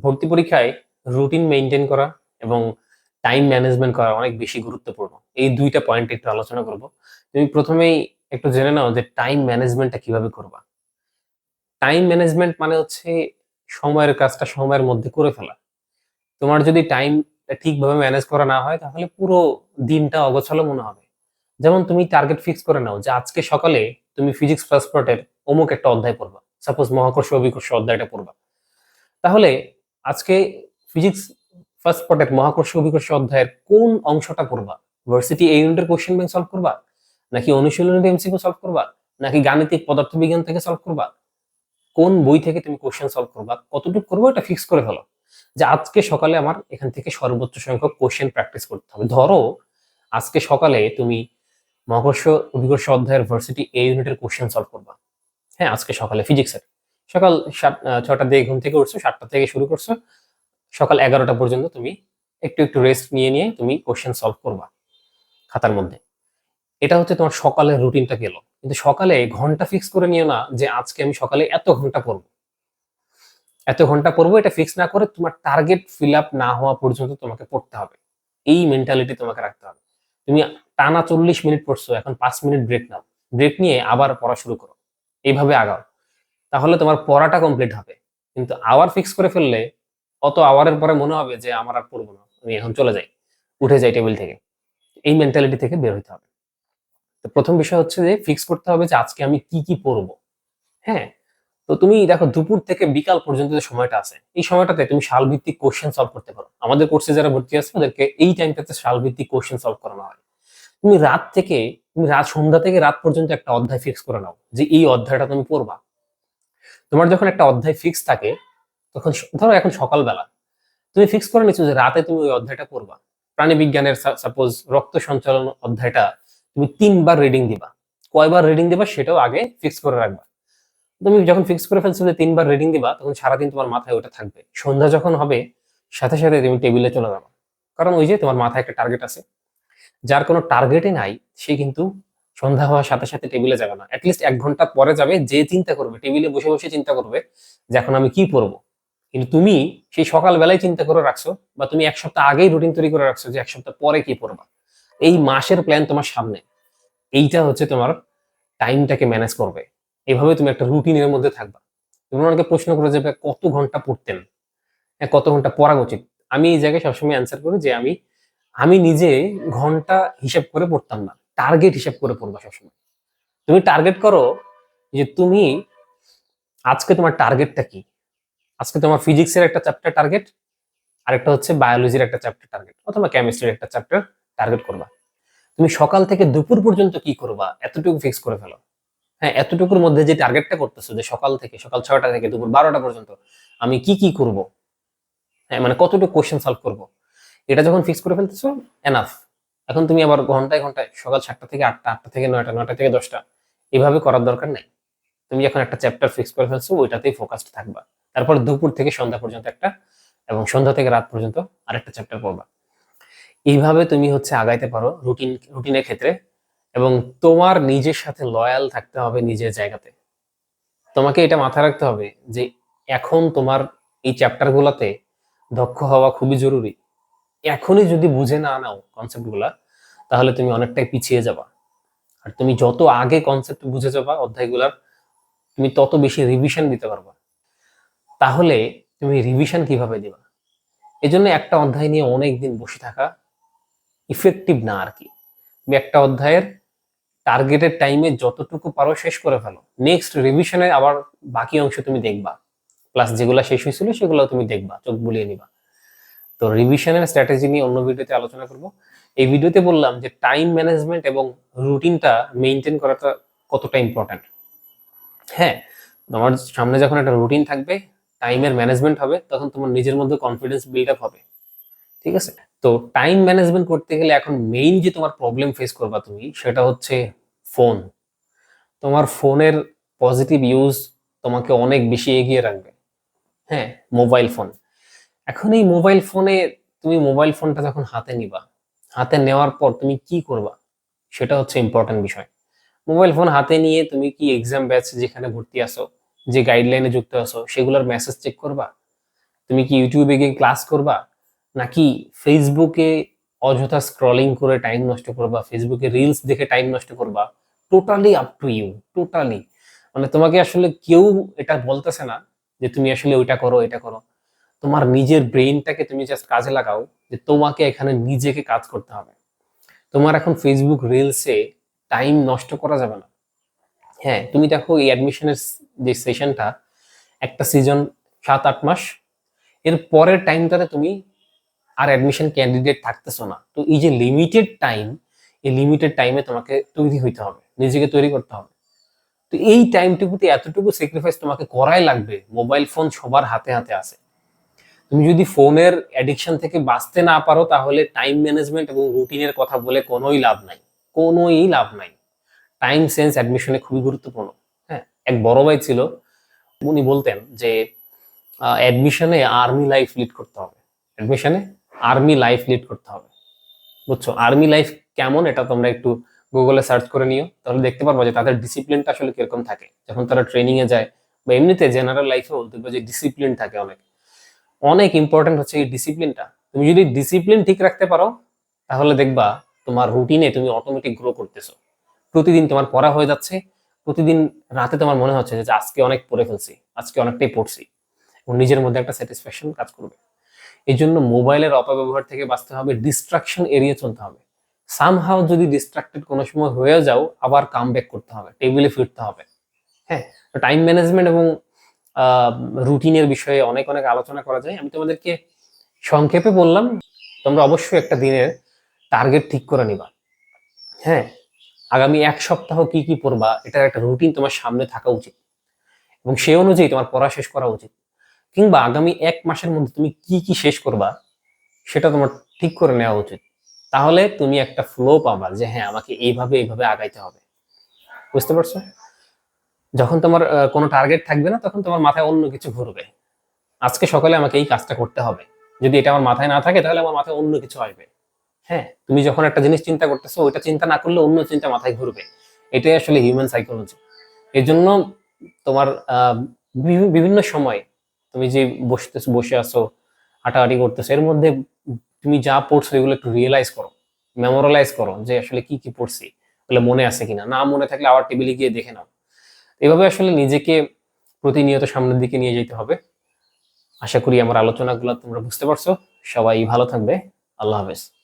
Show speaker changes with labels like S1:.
S1: ভর্তি পরীক্ষায় routine maintain করা এবং টাইম ম্যানেজমেন্ট করা অনেক বেশি গুরুত্বপূর্ণ। এই দুইটা পয়েন্ট একটু আলোচনা করব। তুমি প্রথমেই একটু জেনে নাও যে টাইম ম্যানেজমেন্টটা কীভাবে করবা। টাইম ম্যানেজমেন্ট মানে হচ্ছে সময়ের কাজটা সময়ের মধ্যে করে ফেলা। তোমার যদি টাইম ঠিকভাবে ম্যানেজ করা না হয়, তাহলে পুরো দিনটা অগোছালো মনে হবে। যেমন তুমি টার্গেট ফিক্স করে নাও যে আজকে সকালে তুমি ফিজিক্স ফার্স্ট অমুক একটা অধ্যায় পড়বা। সাপোজ মহাকর্ষ অভিকর্ষ অধ্যায়টা পড়বা। তাহলে আজকে ফিজিক্স ফার্স্ট পার্টের মহাকর্ষ অভিকর্ষ অধ্যায়ের কোন অংশটা করবা? ভার্সিটি এই ইউনিটের কোশ্চেন ব্যাংক সলভ করবা? নাকি অনুশীলনের এমসিকিউ সলভ করবা? নাকি গাণিতিক পদার্থবিজ্ঞান থেকে সলভ করবা? কোন বই থেকে তুমি কোশ্চেন সলভ করবা? কতটুকু করব এটা ফিক্স করে ফেলো। যে আজকে সকালে আমার এখান থেকে সর্বোচ্চ সংখ্যক কোশ্চেন প্র্যাকটিস করতে হবে। ধরো, আজকে সকালে তুমি মহাকর্ষ অভিকর্ষ অধ্যায়ের ভার্সিটি এ ইউনিটের কোশ্চেন সলভ করবা। হ্যাঁ আজকে সকালে ফিজিক্সের সকাল সাত ছটা দিয়ে ঘুম থেকে উঠছো, সাতটা থেকে শুরু করছ। সকাল এগারোটা পর্যন্ত তুমি একটু একটু রেস্ট নিয়ে নিয়ে তুমি কোশ্চেন সলভ করবা খাতার মধ্যে। এটা হচ্ছে তোমার সকালের রুটিনটা গেল কিন্তু সকালে ঘণ্টা ফিক্স করে নিও না যে আজকে আমি সকালে এত ঘণ্টা পড়ব। এত ঘণ্টা পড়ব, এটা ফিক্স না করে তোমার টার্গেট ফিল আপ না হওয়া পর্যন্ত তোমাকে পড়তে হবে। এই মেন্টালিটি তোমাকে রাখতে হবে। তুমি টানা চল্লিশ মিনিট পড়ছো, এখন পাঁচ মিনিট ব্রেক নাও। ব্রেক নিয়ে আবার পড়া শুরু করো। এইভাবে আগাও। তাহলে তোমার পড়াটা কমপ্লিট হবে। কিন্তু আওয়ার ফিক্স করে ফেললে অত আওয়ারের পরে মনে হবে যে আমার আর পড়ব না, আমি এখন চলে যাই, উঠে যাই টেবিল থেকে। এই মেন্টালিটি থেকে বের হইতে হবে। তো প্রথম বিষয় হচ্ছে যে ফিক্স করতে হবে যে আজকে আমি কি কি পড়ব। হ্যাঁ? তো তুমি দেখো দুপুর থেকে বিকাল পর্যন্ত যে সময়টা আছে, এই সময়টাতে তুমি সালভিত্তিক কোশ্চেন সলভ করতে পারো। আমাদের কোর্সে যারা ভর্তি আছে, ওদেরকে এই টাইমটাতে সালভিত্তিক কোশ্চেন সলভ করানো হয়। তুমি রাত থেকে, তুমি রাত সন্ধ্যা থেকে রাত পর্যন্ত একটা অধ্যায় ফিক্স করে নাও যে এই অধ্যায়টা তুমি পড়বা। তোমার যখন একটা অধ্যায় ফিক্স থাকে, তখন ধরো এখন সকালবেলা, তুমি ফিক্স করে নিচ্ছ যে রাতে তুমি ওই অধ্যায়টা পড়বা প্রাণী বিজ্ঞানের সাপোজ রক্ত সঞ্চালন অধ্যায়টা তুমি তিনবার রিডিং দিবা। কয়বার রিডিং দিবা সেটাও আগে ফিক্স করে রাখবা। তুমি যখন ফিক্স করে ফেলছো যে তিনবার রিডিং দিবা, তখন সারাদিন তোমার মাথায় ওটা থাকবে। সন্ধ্যা যখন হবে, সাথে সাথে তুমি টেবিলে চলে যাবে। কারণ ওই যে তোমার মাথায় একটা টার্গেট আছে। যার কোনো টার্গেটই নাই, সে কিন্তু সন্ধ্যা হওয়ার সাথে সাথে টেবিলে যাবে না। অ্যাটলিস্ট এক ঘণ্টা পরে যাবে যে চিন্তা করবে টেবিলে বসে বসে চিন্তা করবে যে এখন আমি কি পরবো কিন্তু তুমি সেই সকালবেলায় চিন্তা করে রাখছো বা তুমি এক সপ্তাহ আগেই রুটিন তৈরি করে রাখছো যে এক সপ্তাহ পরে কি পড়বা এই মাসের প্ল্যান তোমার সামনে। এইটা হচ্ছে তোমার টাইমটাকে ম্যানেজ করবে। এভাবে তুমি একটা রুটিনের মধ্যে থাকবা। তুমি অনেকে প্রশ্ন করে যাবে কত ঘণ্টা পড়তেন? হ্যাঁ, কত ঘণ্টা পড়া উচিত? আমি এই জায়গায় সবসময় অ্যান্সার করি যে আমি আমি নিজে ঘণ্টা হিসাব করে পড়তাম না। টার্গেট হিসাব করে পড়বা সবসময়। তুমি টার্গেট করো যে তুমি আজকে তোমার টার্গেটটা কি? আজকে তোমার ফিজিক্সের একটা চ্যাপ্টার টার্গেট আরেকটা হচ্ছে বায়োলজির একটা চ্যাপ্টার টার্গেট অথবা কেমিস্ট্রির একটা চ্যাপ্টার টার্গেট করবা। তুমি সকাল থেকে দুপুর পর্যন্ত কি করবা? এতটুকু ফিক্স করে ফেলো। হ্যাঁ এতটুকুর মধ্যে যে টার্গেটটা করতেছো, যে সকাল থেকে, সকাল ছয়টা থেকে দুপুর বারোটা পর্যন্ত আমি কি কি করব? হ্যাঁ মানে কতটুকু কোশ্চেন সলভ করব? এটা যখন ফিক্স করে ফেলতেছো এনাফ এখন তুমি আবার ঘন্টায় ঘন্টায় সকাল সাতটা থেকে আটটা আটটা থেকে নয়টা নয়টা থেকে দশটা, এভাবে করার দরকার নেই। তুমি যখন একটা চ্যাপ্টার ফিক্স করে ফেলছো, ওইটাতেই ফোকাসড থাকবা। তারপর দুপুর থেকে সন্ধ্যা পর্যন্ত একটা এবং সন্ধ্যা থেকে রাত পর্যন্ত আরেকটা চ্যাপ্টার পড়বা। এইভাবে তুমি হচ্ছে আগাইতে পারো রুটিন রুটিনের ক্ষেত্রে এবং তোমার নিজের সাথে লয়াল থাকতে হবে নিজের জায়গাতে। তোমাকে এটা মাথায় রাখতে হবে যে এখন তোমার এই চ্যাপ্টার গুলাতে দক্ষ হওয়া খুবই জরুরি। এখনই যদি বুঝে না নাও কনসেপ্টগুলা, তাহলে তুমি অনেকটাই পিছিয়ে যাবা। আর তুমি যত আগে কনসেপ্ট বুঝে যাবা অধ্যায়গুলার, তুমি তত বেশি রিভিশন দিতে পারবা। তাহলে তুমি রিভিশন কীভাবে দিবা? এজন্য একটা অধ্যায় নিয়ে অনেক দিন বসে থাকা ইফেক্টিভ না আর কি। তুমি একটা অধ্যায়ের টার্গেটেড টাইমে যতটুকু পারো শেষ করে ফেলো। নেক্সট রিভিশনে আবার বাকি অংশ তুমি দেখবা। প্লাস যেগুলো শেষ হয়েছিল সেগুলো তুমি দেখবা, চোখ বুলিয়ে নিবা। তো রিভিশনের স্ট্র্যাটেজি নিয়ে অন্য ভিডিওতে আলোচনা করব। এই ভিডিওতে বললাম যে টাইম ম্যানেজমেন্ট এবং রুটিনটা মেনটেন করাটা কতটা ইম্পর্ট্যান্ট হ্যাঁ তোমার সামনে যখন একটা রুটিন থাকবে টাইমের ম্যানেজমেন্ট হবে, তখন তোমার নিজের মধ্যে কনফিডেন্স বিল্ড আপ হবে। ঠিক আছে? তো টাইম ম্যানেজমেন্ট করতে গেলে এখন মেইন যে তোমার প্রবলেম ফেস করবা তুমি, সেটা হচ্ছে ফোন তোমার ফোনের পজিটিভ ইউজ তোমাকে অনেক বেশি এগিয়ে রাখবে। হ্যাঁ মোবাইল ফোন এখন এই মোবাইল ফোনে তুমি মোবাইল ফোনটা যখন হাতে নিবা, হাতে নেওয়ার পর তুমি কি করবা? সেটা হচ্ছে ইম্পর্টেন্ট বিষয়। মোবাইল ফোন হাতে নিয়ে তুমি কি এক্সাম ব্যাচ যেখানে ভর্তি আসো যে গাইডলাইনে যুক্ত আছো, সেগুলোর মেসেজ চেক করবা? তুমি কি ইউটিউবে গিয়ে ক্লাস করবা? নাকি ফেসবুকে অযথা স্ক্রলিং করে টাইম নষ্ট করবা? ফেসবুকে রিলস দেখে টাইম নষ্ট করবা? Totally up to you totally মানে তোমাকে আসলে কেউ এটা বলতেছে না যে তুমি আসলে ওইটা করো, এটা করো। তোমার নিজের ব্রেইনটাকে তুমি জাস্ট কাজে লাগাও যে তোমাকে এখানে নিজেকে কাজ করতে হবে। তোমার এখন ফেসবুক রিলসে টাইম নষ্ট করা যাবে না। হ্যাঁ তুমি দেখো এই অ্যাডমিশনের যে সেশনটা একটা সিজন সাত, আট মাস, এর পরের টাইমটাতে তুমি আর অ্যাডমিশন ক্যান্ডিডেট থাকতেছো না। তো এই যে লিমিটেড টাইম এই লিমিটেড টাইমে তোমাকে তৈরি হইতে হবে, নিজেকে তৈরি করতে হবে। তো এই টাইমটুকুতে এতটুকু স্যাক্রিফাইস তোমাকে করাই লাগবে। মোবাইল ফোন সবার হাতে হাতে আছে। তুমি যদি ফোনের অ্যাডিকশন থেকে বাঁচতে না পারো, তাহলে টাইম ম্যানেজমেন্ট এবং রুটিনের কথা বলে কোনোই লাভ নাই। কোনোই লাভ নাই। টাইম সেন্স অ্যাডমিশনে খুবই গুরুত্বপূর্ণ। হ্যাঁ এক বড় ভাই ছিল, উনি বলতেন যে অ্যাডমিশনে আর্মি লাইফ লিড করতে হবে। অ্যাডমিশনে আর্মি লাইফ লিড করতে হবে। বুঝছ? আর্মি লাইফ কেমন এটা তোমরা একটু গুগলে সার্চ করে নিও। তাহলে দেখতে পারব যে তাদের ডিসিপ্লিনটা আসলে কীরকম থাকে। যখন তারা ট্রেনিংয়ে যায়, বা এমনিতে জেনারেল লাইফেও দেখবে যে ডিসিপ্লিন থাকে অনেক। অনেক ইম্পর্টেন্ট হচ্ছে এই ডিসিপ্লিনটা তুমি যদি ডিসিপ্লিন ঠিক রাখতে পারো, তাহলে দেখবা তোমার রুটিনে তুমি অটোমেটিক গ্রো করতেছো। প্রতিদিন তোমার পড়া হয়ে যাচ্ছে, প্রতিদিন রাতে তোমার মনে হচ্ছে যে আজকে অনেক পড়ে ফেলছি, আজকে অনেকটাই পড়ছি। এবং নিজের মধ্যে একটা স্যাটিসফ্যাকশন কাজ করবে। এই জন্য মোবাইলের অপব্যবহার থেকে বাঁচতে হবে ডিস্ট্রাকশন এড়িয়ে চলতে হবে। সামহাও যদি ডিস্ট্রাক্টেড কোনো সময় হয়ে যাও, আবার কাম ব্যাক করতে হবে টেবিলে ফিরতে হবে। হ্যাঁ? টাইম ম্যানেজমেন্ট এবং রুটিনের বিষয়ে অনেক অনেক আলোচনা করা যায়। আমি তোমাদেরকে সংক্ষেপে বললাম, তোমরা অবশ্যই একটা দিনের টার্গেট ঠিক করে নিবা। হ্যাঁ আগামী এক সপ্তাহ কি কি পড়বা, এটার একটা রুটিন তোমার সামনে থাকা উচিত। এবং সেই অনুযায়ী তোমার পড়া শেষ করা উচিত। কিংবা আগামী এক মাসের মধ্যে তুমি কি কি শেষ করবা, সেটা তোমার ঠিক করে নেওয়া উচিত। তাহলে তুমি একটা ফ্লো পাবা যে হ্যাঁ আমাকে এইভাবে এইভাবে আগাইতে হবে। বুঝতে পারছ? যখন তোমার কোনো টার্গেট থাকবে না, তখন তোমার মাথায় অন্য কিছু ঘুরবে। আজকে সকালে আমাকে এই কাজটা করতে হবে। যদি এটা আমার মাথায় না থাকে, তাহলে আমার মাথায় অন্য কিছু আসবে। হ্যাঁ তুমি যখন একটা জিনিস চিন্তা করতেছো, ওইটা চিন্তা না করলে অন্য চিন্তা মাথায় ঘুরবে। এটাই আসলে হিউম্যান সাইকোলজি এর জন্য তোমার বিভিন্ন সময় তুমি যে বসতেছো বসে আছো, হাঁটাহাঁটি করতেছো, এর মধ্যে তুমি যা পড়ছো, এগুলো একটু রিয়েলাইজ করো। মেমোরালাইজ করো যে আসলে কি কি পড়ছি, বলে মনে আছে কিনা। না মনে থাকলে আবার টেবিলে গিয়ে দেখে নাও। এভাবে আসলে নিজেকে প্রতিনিয়ত সামনের দিকে নিয়ে যেতে হবে। আশা করি আমার আলোচনাগুলো তোমরা বুঝতে পারছ। সবাই ভালো থাকবে। আল্লাহ হাফেজ।